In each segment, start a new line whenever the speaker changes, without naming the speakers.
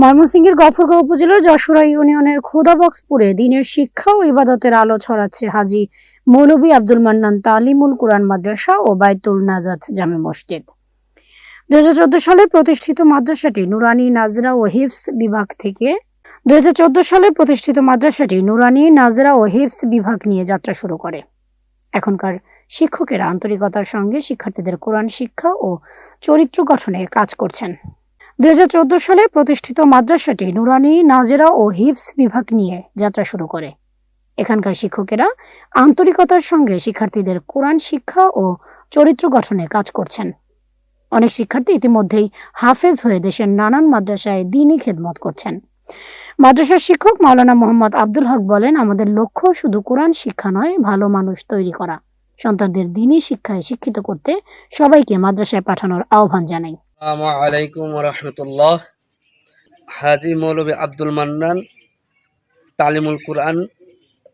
ময়মনসিংহের গফরগাঁও উপজেলার যশোরা ইউনিয়নের খোদাবক্সপুরে দিনের শিক্ষা ও ইবাদতের আলো ছড়াচ্ছে হাজি মৌলবী আব্দুল মান্নান তালিমুল কুরআন মাদ্রাসা ও বাইতুল নাজাদ জামে মসজিদ। দুই সালে প্রতিষ্ঠিত মাদ্রাসাটি নুরানি, নাজরা ও হিফস বিভাগ থেকে দুই হাজার চোদ্দ সালে প্রতিষ্ঠিত মাদ্রাসাটি নুরানি, নাজরা ও হিফস বিভাগ নিয়ে যাত্রা শুরু করে। এখনকার শিক্ষকেরা আন্তরিকতার সঙ্গে শিক্ষার্থীদের কোরআন শিক্ষা ও চরিত্র গঠনে কাজ করছেন। দুই হাজার চোদ্দ সালে প্রতিষ্ঠিত মাদ্রাসাটি নুরানি, নাজেরা ও হিপস বিভাগ নিয়ে যাত্রা শুরু করে। এখানকার শিক্ষকেরা আন্তরিকতার সঙ্গে শিক্ষার্থীদের কোরআন শিক্ষা ও চরিত্র গঠনে কাজ করছেন। অনেক শিক্ষার্থী ইতিমধ্যেই হাফেজ হয়ে দেশের নানান মাদ্রাসায় দিনই খেদমত করছেন। মাদ্রাসার শিক্ষক মাওলানা মোহাম্মদ আব্দুল হক বলেন, আমাদের লক্ষ্য শুধু কোরআন শিক্ষা নয়, ভালো মানুষ তৈরি করা। সন্তানদের দিনই শিক্ষায় শিক্ষিত করতে সবাইকে মাদ্রাসায় পাঠানোর আহ্বান জানাই।
আসসালামু আলাইকুম রহমতুল্লাহ। হাজি মৌলবী আব্দুল মান্নান, তালিমুল কুরআন,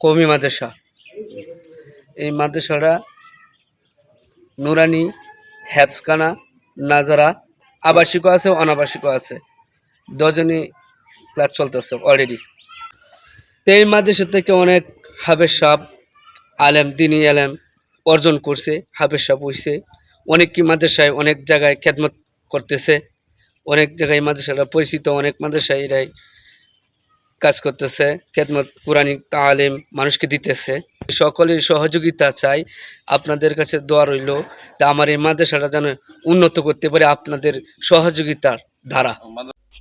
কৌমি মাদ্রাসা। এই মাদ্রাসাটা নুরানি হ্যাপসকানা নাজারা, আবাসিকও আছে, অনাবাসিকও আছে। দুজনই ক্লাস চলতেছে অলরেডি তো এই মাদ্রাসা থেকে অনেক হাবের সাপ আলেম, দিনী আলেম অর্জন করছে হাবের সাপ হইছে। অনেক কি মাদ্রাসায় অনেক জায়গায় খেদমত করতেছে। অনেক জায়গায় মাদ্রাসাটা পরিচিত, অনেক মাদ্রাসায় এরাই কাজ করতেছে। খেদমত পুরাণিক তালিম মানুষকে দিতেছে। সকলের সহযোগিতা চাই। আপনাদের কাছে দোয়া রইল আমার এই মাদ্রাসাটা যেন উন্নত করতে পারে আপনাদের সহযোগিতার দ্বারা।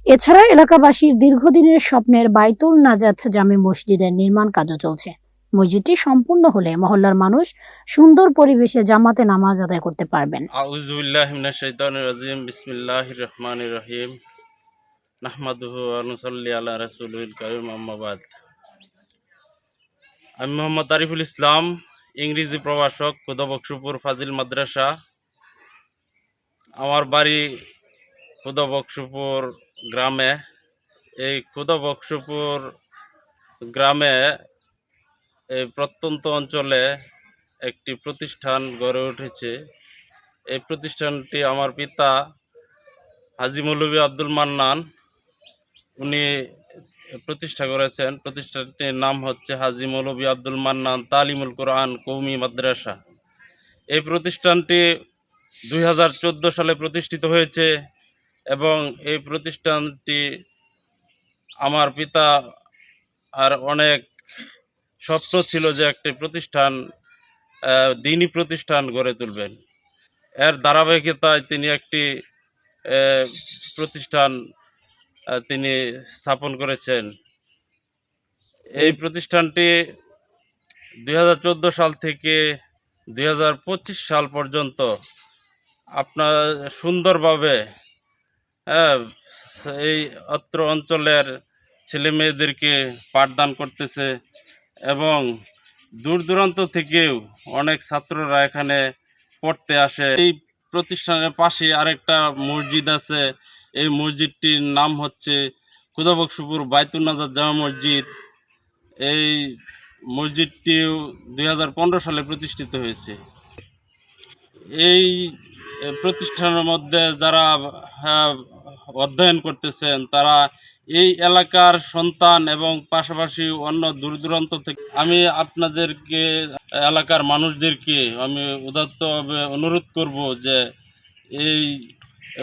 এছাড়া এলাকাবাসীর দীর্ঘদিনের স্বপ্নের বাইতুল নাজাত জামে মসজিদের নির্মাণ কাজও চলছে। মসজিদটি সম্পূর্ণ হলে মহল্লার মানুষ সুন্দর পরিবেশে জামাতে নামাজ আদায় করতে পারবেন।
রহিম। আমি মোহাম্মদ আরিফুল ইসলাম, ইংরেজি প্রভাষক খুদাবক্সপুর ফাজিল মাদ্রাসা। আমার বাড়ি খুদাবক্সপুর গ্রামে। এই খুদাবক্সপুর গ্রামে এই প্রত্যন্ত অঞ্চলে একটি প্রতিষ্ঠান গড়ে উঠেছে। এই প্রতিষ্ঠানটি আমার পিতা হাজি মৌলভী আব্দুল মান্নান, উনি প্রতিষ্ঠা করেছেন। প্রতিষ্ঠানটির নাম হচ্ছে হাজি মৌলভী আব্দুল মান্নান তালিমুল কোরআন কৌমি মাদ্রাসা। এই প্রতিষ্ঠানটি দুই হাজার চোদ্দ সালে প্রতিষ্ঠিত হয়েছে এবং এই প্রতিষ্ঠানটি আমার পিতা আর অনেক স্বপ্ন ছিল যে একটি প্রতিষ্ঠান দিনী প্রতিষ্ঠান গড়ে তুলবেন। এর ধারাবাহিকতায় তিনি একটি প্রতিষ্ঠান তিনি স্থাপন করেছেন। এই প্রতিষ্ঠানটি দুই হাজার চোদ্দ সাল থেকে দুই হাজার পঁচিশ সাল পর্যন্ত আপনার সুন্দরভাবে এই অত্র অঞ্চলের ছেলে মেয়েদেরকে পাঠদান করতেছে। এবং দূর দূরান্ত থেকেও অনেক ছাত্ররা এখানে পড়তে আসে। এই প্রতিষ্ঠানের পাশে আরেকটা মসজিদ আছে। এই মসজিদটির নাম হচ্ছে খুদাবকসুপুর বাইতুল নাজার জামা মসজিদ। এই মসজিদটিও দু হাজার পনেরো সালে প্রতিষ্ঠিত হয়েছে। এই প্রতিষ্ঠানের মধ্যে যারা হ্যাঁ, অধ্যয়ন করতেছেন তারা এই এলাকার সন্তান এবং পাশাপাশি অন্য দূর দূরান্ত থেকে আমি আপনাদেরকে এলাকার মানুষদেরকে আমি উদাত্তভাবে অনুরোধ করব যে এই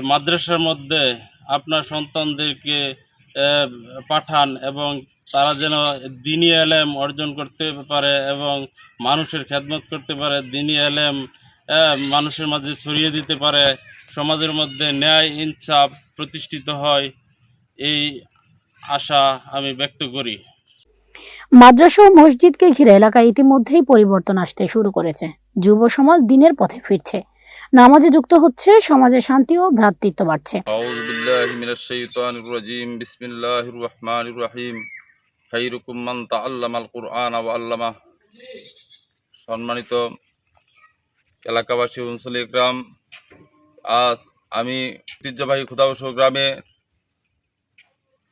মাদ্রাসার মধ্যে আপনার সন্তানদেরকে পাঠান এবং তারা যেন দিনী এলেম অর্জন করতে পারে এবং মানুষের খেদমত করতে পারে। দিনী আহ, মানুষের মাঝে ছড়িয়ে দিতে পারে সমাজের মধ্যে ন্যায় ইনসাফ প্রতিষ্ঠিত হয় এই আশা আমি ব্যক্ত করি।
মাদ্রাসা ও মসজিদকে ঘিরে এলাকায় ইতিমধ্যেই পরিবর্তন আসতে শুরু করেছে। যুব সমাজ দিনের পথে ফিরছে। নামাজে যুক্ত হচ্ছে সমাজে শান্তি ও ভ্রাতৃত্ব বাড়ছে।
সম্মানিত এলাকাবাসী অঞ্চলে গ্রাম, আজ আমি ঐতিহ্যবাহী খুদাবস গ্রামে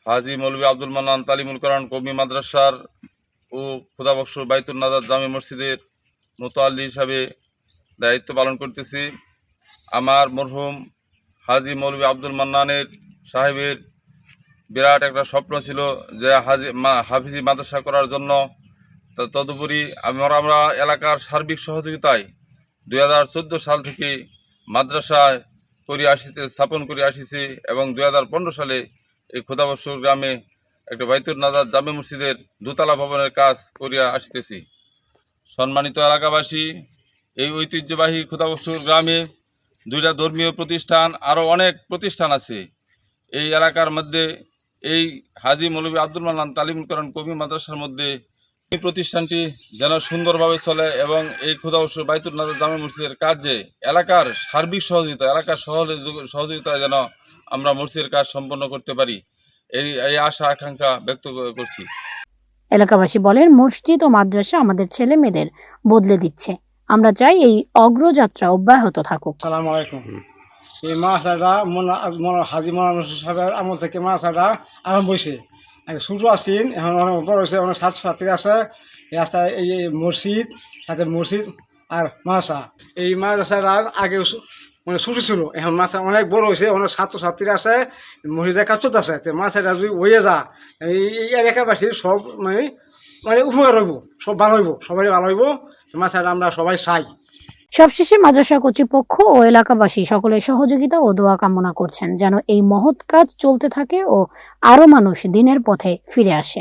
হাজি মৌলভী আব্দুল মান্নান তালিমুল কোরআন কৌমি মাদ্রাসার ও খুদাবক্স বাইতুল নাজার জামি মসজিদের মোতাল্লি হিসাবে দায়িত্ব পালন করতেছি। আমার মরহুম হাজি মৌলভী আব্দুল মান্নানের সাহেবের বিরাট একটা স্বপ্ন ছিল যে হাজি হাফিজি মাদ্রাসা করার জন্য। তদুপরি আমরা আমরা এলাকার সার্বিক সহযোগিতায় দুই হাজার চোদ্দ সাল থেকে মাদ্রাসায় করে আসিতে, স্থাপন করে আসিছি এবং দুই হাজার পনেরো সালে এই খোদাবশ্বর গ্রামে একটা বাইতুর নাজার জামে মসজিদের দোতলা ভবনের কাজ করিয়া আসিতেছি। সম্মানিত এলাকাবাসী, এই ঐতিহ্যবাহী খোদাবশ্বর গ্রামে দুইটা ধর্মীয় প্রতিষ্ঠান, আরও অনেক প্রতিষ্ঠান আছে। এই এলাকার মধ্যে এই হাজি মৌলভী আব্দুল মান্নান তালিমকরণ কবি মাদ্রাসার মধ্যে এই প্রতিষ্ঠানটি যেন সুন্দরভাবে চলে এবং এই ক্ষুদাবশ্য বাইতুল নাজার জামে মসজিদের কাজে এলাকার সার্বিক সহযোগিতা এলাকার সহযোগি- সহযোগিতায় যেন আমরা মসজিদের কাজ সম্পন্ন করতে পারি। এই এই আশা আকাঙ্ক্ষা ব্যক্ত করছি।
এলাকাবাসী বলেন মসজিদ ও মাদ্রাসা আমাদের ছেলে মেয়েদের বদলে দিচ্ছে। আমরা চাই এই অগ্রযাত্রা অব্যাহত থাকুক।
সালাম আলাইকুম। এই মাছটা মনে মনে হাজি মনে সাহেবের আমল থেকে মাছটা আরম্ভ হয়েছে। ছোটো আসছেন এখন অনেক বড় হয়েছে অনেক ছাত্র ছাত্রী আছে রাস্তায় এই মসজিদ, সাথে মসজিদ আর মাছা এই মাদ্রাসাটা আগে মানে ছোটো ছিল, এখন মাছ অনেক বড় হয়েছে অনেক ছাত্র ছাত্রী আছে মসজিদের কাজ চলতেছে তো মাছটা যদি হয়ে যা। এই এলাকাবাসীর সব মানে মানে উপকার হইব, সব ভালো হইব সবাই ভালো হইব মাছটা আমরা সবাই চাই।
সবশেষে মাদ্রাসা কর্তৃপক্ষ ও এলাকাবাসী সকলের সহযোগিতা ও দোয়া কামনা করছেন, যেন এই মহৎ কাজ চলতে থাকে ও আরও মানুষ দিনের পথে ফিরে আসে।